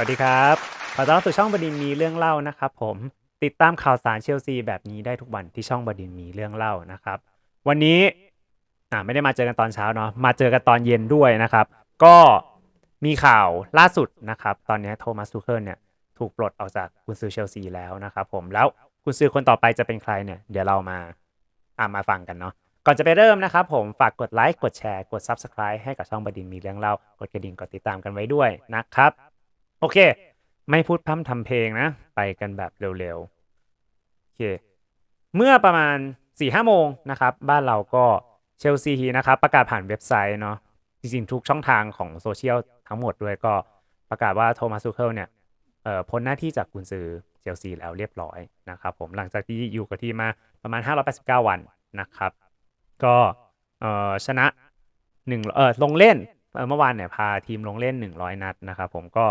วัสดีครับ ขอต้อนรับสู่ช่องบดินทร์มีเรื่องเล่านะครับผม ติดตามข่าวสารเชลซีแบบนี้ได้ทุกวันที่ช่องบดินทร์มีเรื่องเล่านะครับ วันนี้อ่าไม่ได้มาเจอกันตอนเช้าเนาะ มาเจอกันตอนเย็นด้วยนะครับ ก็มีข่าวล่าสุดนะครับ ตอนนี้โทมัสทูเคิลเนี่ยถูกปลดออกจากกุนซือเชลซีแล้วนะครับผม แล้วกุนซือคนต่อไปจะเป็นใครเนี่ย เดี๋ยวเรามาอ่ามาฟังกันเนาะ ก่อนจะไปเริ่มนะครับผม ฝากกดไลค์ กดแชร์ กด Subscribe ให้กับช่องบดินทร์มีเรื่องเล่า กดกระดิ่ง กดติดตามกันไว้ด้วยนะครับ โอเค ไม่พูดพร่ำทำเพลงนะ ไปกันแบบเร็วๆ โอเค เมื่อประมาณ4ี่ห้าโมงนะครับ บ้านเราก็เชลซีนะครับ ประกาศผ่านเว็บไซต์เนาะจริงๆ ทุกช่องทางของโซเชียลทั้งหมดด้วยก็ประกาศว่าโทมัสซูเคิลเนี่ยเอ่อพ้นหน้าที่จากกุนซือเชลซีแล้วเรียบร้อยนะครับผมหลังจากที่อยู่กับทีมมาประมาณ 589 วันนะครับ ก็เอ่อชนะหนึ่งเออลงเล่นเอ่อเมื่อวานเนี่ยพาทีมลงเล่น 100 นัดนะครับผมก็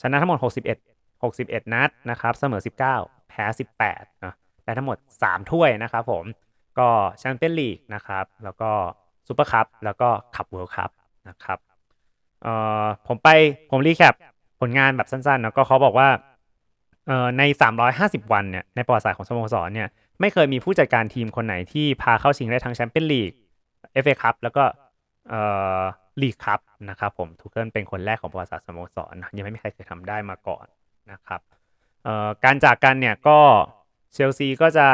ชนะทั้งหมด 61 61 นัดนะครับเสมอ 19 แพ้ 18นะได้ทั้งหมด 3 ถ้วยนะครับผมก็แชมเปี้ยนลีกนะครับแล้วก็ซูเปอร์คัพแล้วก็คัพเวิลด์คัพนะครับเอ่อผมไปผมรีแคปผลงานแบบสั้นๆนะก็เขาบอกว่าเอ่อใน 350 วันเนี่ยในประวัติศาสตร์ของสโมสรเนี่ยไม่เคยมีผู้จัดการทีมคนไหนที่พาเข้าชิงได้ทั้งแชมเปี้ยนลีกเอฟเอคัพแล้วก็ ลีกคัพนะครับผมทูเคิลเป็นคนแรกของประวัติศาสตร์สโมสรนะยังไม่มีใครเคยทำได้มาก่อนนะครับการจากกันเนี่ยก็เชลซีก็จะ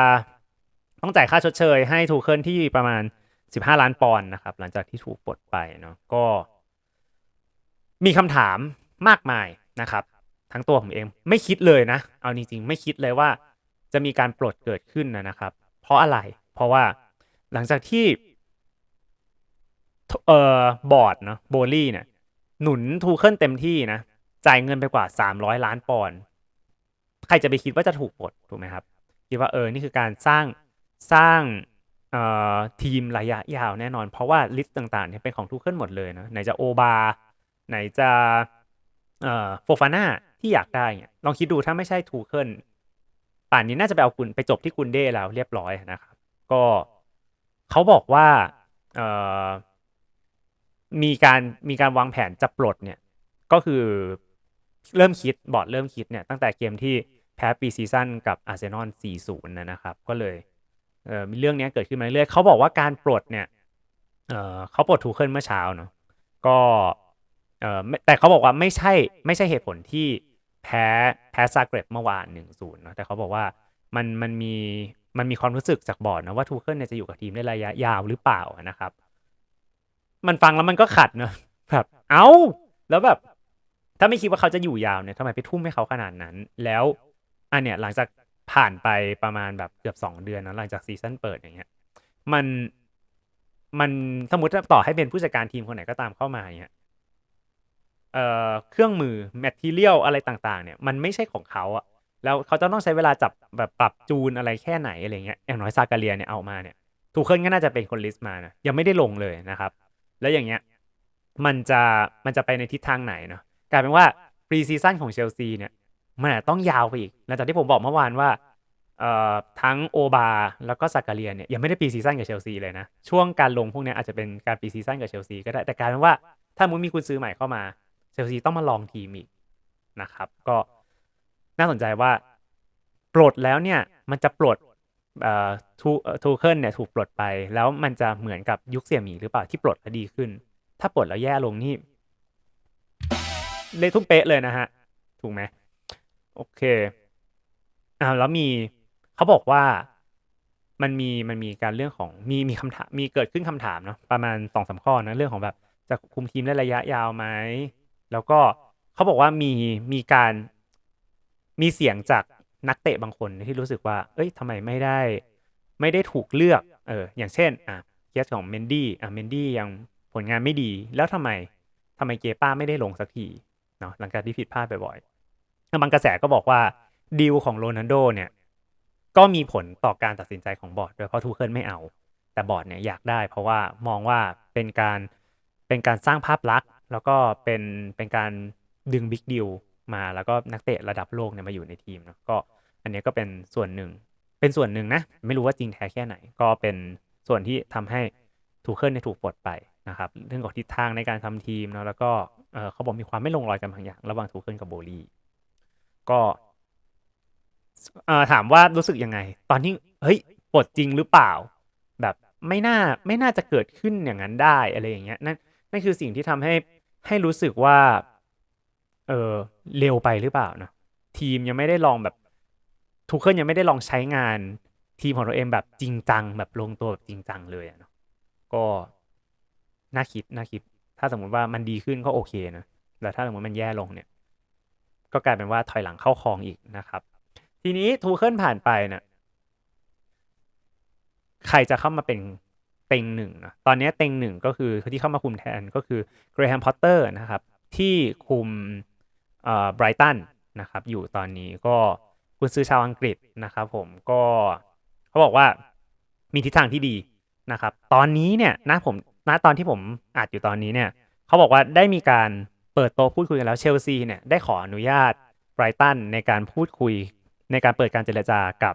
ต้องจ่ายค่าชดเชยให้ทูเคิลที่ประมาณ 15 ล้านปอนด์นะครับ หลังจากที่ถูกปลดไปเนาะก็ มีคำถามมากมายนะครับ ทั้งตัวผมเองไม่คิดเลยนะ เอาจริงๆ ไม่คิดเลยว่า จะมีการปลดเกิดขึ้นนะครับ เพราะอะไรเพราะว่าหลังจากที่ เอ่อบอร์ดเนาะโบลี่เนี่ย หนุนทูเคิลเต็มที่นะ จ่ายเงินไปกว่า 300 ล้านปอนด์ใครจะไปคิดว่าจะถูกปลดถูกไหมครับ คิดว่าเออ นี่คือการสร้างสร้างเอ่อทีมระยะยาวแน่นอน เพราะว่าลิสต์ต่างๆเนี่ยเป็นของทูเคิลหมดเลยนะไหนจะโอบาไหนจะเอ่อโฟฟาน่าที่อยากได้เนี่ยลองคิดดูถ้าไม่ใช่ทูเคิลป่านนี้น่าจะไปเอากุนไปจบที่กุนเด้แล้วเรียบร้อยนะครับ ก็เขาบอกว่าเอ่อ มีการมีการวางแผนจะปลดเนี่ยก็คือเริ่มคิดบอร์ดเริ่มคิดเนี่ยตั้งแต่เกมที่แพ้ปีซีซั่นกับอาร์เซนอล 4-0 นะนะครับ ก็เลยเออมีเรื่องนี้เกิดขึ้นมาเรื่อยๆเขาบอกว่าการปลดเนี่ยเออเขาปลดทูเคิลเมื่อเช้าเนาะก็เออแต่เขาบอกว่าไม่ใช่ไม่ใช่เหตุผลที่แพ้แพ้ซาเกร็บเมื่อวาน 1-0 เนาะแต่เขาบอกว่ามันมันมีมันมีความรู้สึกจากบอร์ดนะว่าทูเคิลเนี่ยจะอยู่กับทีมได้ระยะยาวหรือเปล่านะครับ มันฟังแล้วมันก็ขัดเนอะแบบเอ้า แล้วแบบ ถ้าไม่คิดว่าเขาจะอยู่ยาวเนี่ยทำไมไปทุ่มให้เขาขนาดนั้น แล้วอันเนี้ยหลังจากผ่านไปประมาณแบบเกือบสองเดือนนะหลังจากซีซั่นเปิดอย่างเงี้ย มันมันสมมติต่อให้เป็นผู้จัดการทีมคนไหนก็ตามเข้ามาเนี่ยเอ่อเครื่องมือแมทเทียลอะไรต่างๆ เนี่ย มันไม่ใช่ของเขาอะแล้วเขาจะต้องใช้เวลาจับแบบปรับจูนอะไรแค่ไหนอะไรเงี้ยอย่างน้อยซากาเลียเนี่ยเอามาเนี่ยทูเคิลก็น่าจะเป็นคนลิสต์มานะยังไม่ได้ลงเลยนะครับ แล้วอย่างเงี้ยมันจะมันจะไปในทิศทางไหนเนาะกลายเป็นว่าปรีซีซั่นของเชลซีเนี่ยมันต้องยาวไปอีกหลังจากที่ผมบอกเมื่อวานว่าเอ่อทั้งโอบาแล้วก็ซากาเลียเนี่ยยังไม่ได้ปรีซีซั่นกับเชลซีเลยนะ ช่วงการลงพวกนี้อาจจะเป็นการปรีซีซั่นกับเชลซีก็ได้แต่กลายเป็นว่าถ้ามุนมีคุณซื้อใหม่เข้ามาเชลซีต้องมาลองทีมอีกนะครับ ก็น่าสนใจว่าปลดแล้วเนี่ยมันจะปลด ทูทูเคิลเนี่ยถูกปลดไป แล้วมันจะเหมือนกับยุคเสี่ยหมีหรือเปล่าที่ปลดแล้วดีขึ้น ถ้าปลดแล้วแย่ลงนี่เลทุ่มเป๊ะเลยนะฮะ ถูกไหมโอเคอ่าแล้วมีเขาบอกว่ามันมีมันมีการเรื่องของมีมีคำถามมีเกิดขึ้นคำถามเนาะประมาณสองสาข้อนะเรื่องของแบบจะคุมทีมได้ระยะยาวไหมแล้วก็เขาบอกว่ามีมีการมีเสียงจาก นักเตะบางคนที่รู้สึกว่า เอ้ยทำไมไม่ได้ ไม่ได้ถูกเลือก เออ อย่างเช่น อะเคสของเมนดี้ อะ เมนดี้ยังผลงานไม่ดี แล้วทำไมทำไมเกป้าไม่ได้ลงสักที เนาะ หลังจากที่ผิดพลาดบ่อยๆบางกระแสก็บอกว่าดีลของโรนัลโดเนี่ย ก็มีผลต่อการตัดสินใจของบอร์ดด้วยเพราะทูเคิลไม่เอา แต่บอร์ดเนี่ยอยากได้ เพราะว่ามองว่าเป็นการ เป็นการสร้างภาพลักษณ์ แล้วก็เป็น เป็นการดึงบิ๊กดิว มาแล้วก็นักเตะระดับโลกเนี่ยมาอยู่ในทีมเนาะก็ อันนี้ก็เป็นส่วนหนึ่ง เป็นส่วนหนึ่งนะ ไม่รู้ว่าจริงแท้แค่ไหน ก็เป็นส่วนที่ทำให้ทูเคิลเนี่ยถูกปลดไปนะครับเรื่องของทิศทางในการทำทีมเนาะแล้วก็เขาบอกมีความไม่ลงรอยกันบางอย่าง ระหว่างทูเคิลกับโบลีก็ถามว่ารู้สึกยังไง ตอนที่เฮ้ยปลดจริงหรือเปล่า แบบไม่น่าไม่น่าจะเกิดขึ้นอย่างนั้นได้อะไรอย่างเงี้ยนั่นนั่นคือสิ่งที่ทำให้ให้รู้สึกว่า เออเร็วไปหรือเปล่านะทีมยังไม่ได้ลองแบบทูเคิลยังไม่ได้ลองใช้งานทีมของตัวเองแบบจริงจังแบบลงตัวแบบจริงจังเลยอะเนาะก็น่าคิดน่าคิด ถ้าสมมุติว่ามันดีขึ้นก็โอเคนะแต่ถ้าสมมติมันแย่ลงเนี่ย ก็กลายเป็นว่าถอยหลังเข้าคลองอีกนะครับ ทีนี้ทูเคิลผ่านไปเนะี่ยใครจะเข้ามาเป็นเต็งหนึ่งนะตอนนี้เต็งหนึ่งก็คือที่เข้ามาคุมแทนก็คือเกรแฮมพอตเตอร์นะครับ ที่คุม ไบรตันนะครับอยู่ตอนนี้ก็คุณซื้อชาวอังกฤษนะครับผมก็เขาบอกว่ามีทิศทางที่ดีนะครับ ตอนนี้เนี่ยนะผมณตอนที่ผมอาจอยู่ตอนนี้เนี่ยเขาบอกว่าได้มีการเปิดโต๊ะพูดคุยกันแล้วเชลซีเนี่ยได้ขออนุญาตไบรตันในการพูดคุยในการเปิดการเจรจากับ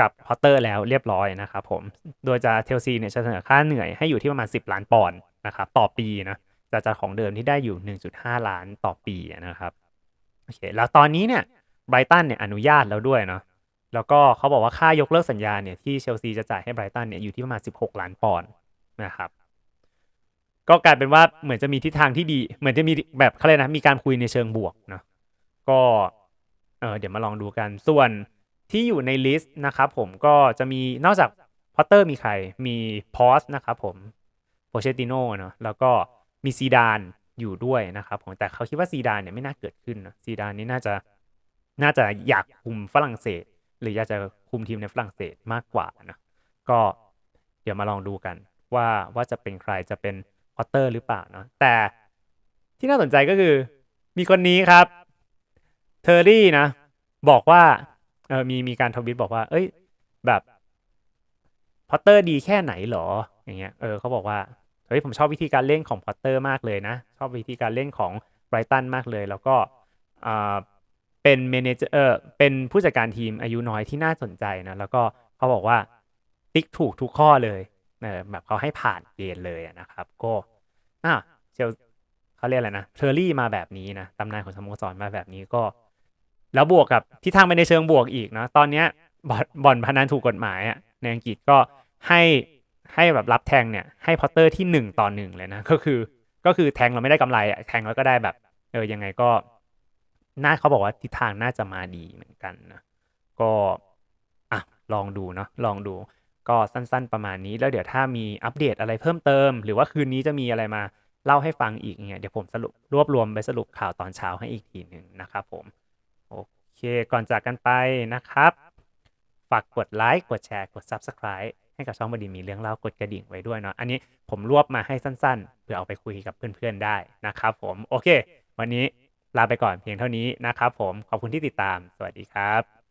กับพอตเตอร์แล้วเรียบร้อยนะครับผม โดยจะเทลซีเนี่ยเสนอค่าเหนื่อยให้อยู่ที่ประมาณ 10 ล้านปอนด์นะครับต่อปีนะ จะจากของเดิมที่ได้อยู่ 1.5 ล้านต่อปีนะครับโอเคแล้วตอนนี้เนี่ยไบรตันเนี่ยอนุญาตแล้วด้วยเนาะแล้วก็เขาบอกว่าค่ายกเลิกสัญญาเนี่ยที่เชลซีจะจ่ายให้ไบรตันเนี่ยอยู่ที่ประมาณ 16 ล้านปอนด์นะครับก็กลายเป็นว่าเหมือนจะมีทิศทางที่ดี เหมือนจะมีแบบเขาเลยนะมีการคุยในเชิงบวกเนาะก็เออเดี๋ยวมาลองดูกันส่วนที่อยู่ในลิสต์นะครับผมก็จะมีนอกจากพอตเตอร์มีใครมีพอสนะครับผมโปเชติโนเนาะแล้วก็ มีซีดานอยู่ด้วยนะครับผมแต่เขาคิดว่าซีดานเนี่ยไม่น่าเกิดขึ้นนะซีดานนี่น่าจะน่าจะอยากคุมฝรั่งเศส หรืออยากจะคุมทีมในฝรั่งเศสมากกว่านะก็เดี๋ยวมาลองดูกันว่าว่าจะเป็นใครจะเป็นพอตเตอร์หรือเปล่าเนาะแต่ที่น่าสนใจก็คือมีคนนี้ครับเทอร์รี่นะ บอกว่าเออมีมีการทวิตบอกว่า เอ้ย แบบพอตเตอร์ดีแค่ไหนหรอ อย่างเงี้ยเออเขาบอกว่า ฮ้ยผมชอบวิธีการเล่นของพอตเตอร์มากเลยนะ ชอบวิธีการเล่นของไบรตันมากเลย แล้วก็เป็นเมนเจอร์เป็นผู้จัดการทีมอายุน้อยที่น่าสนใจนะ แล้วก็เขาบอกว่าติ๊กถูกทุกข้อเลยเออแบบเขาให้ผ่านเกณฑ์เลยนะครับ ก็อ่าเชลเขาเรียกอะไรนะเทอร์รี่มาแบบนี้นะตำนานของสโมสรมาแบบนี้ก็ แล้วบวกกับที่ทางไปในเชิงบวกอีกนะตอนนี้บ่อนพนันถูกกฎหมายอะในอังกฤษก็ให้ ให้แบบรับแทงเนี่ยให้พอตเตอร์ที่หนึ่งต่อหนึ่งเลยนะ ก็คือก็คือแทงเราไม่ได้กำไรอะแทงแล้วก็ได้แบบเออยังไงก็น่าเขาบอกว่าทิศทางน่าจะมาดีเหมือนกันนะก็อะลองดูเนาะลองดูก็สั้นๆประมาณนี้แล้วเดี๋ยวถ้ามีอัปเดตอะไรเพิ่มเติม หรือว่าคืนนี้จะมีอะไรมาเล่าให้ฟังอีกเนี่ยเดี๋ยวผมสรุปรวบรวมไปสรุปข่าวตอนเช้าให้อีกทีหนึ่งนะครับผม โอเค ก่อนจากกันไปนะครับ ฝากกดไลค์กดแชร์กด Subscribe ให้กับช่องบดีมีเรื่องเล่ากดกระดิ่งไว้ด้วยเนาะอันนี้ผมรวบมาให้สั้นๆ เพื่อเอาไปคุยกับเพื่อนๆได้นะครับผมโอเค วันนี้ลาไปก่อนเพียงเท่านี้นะครับผมขอบคุณที่ติดตาม สวัสดีครับ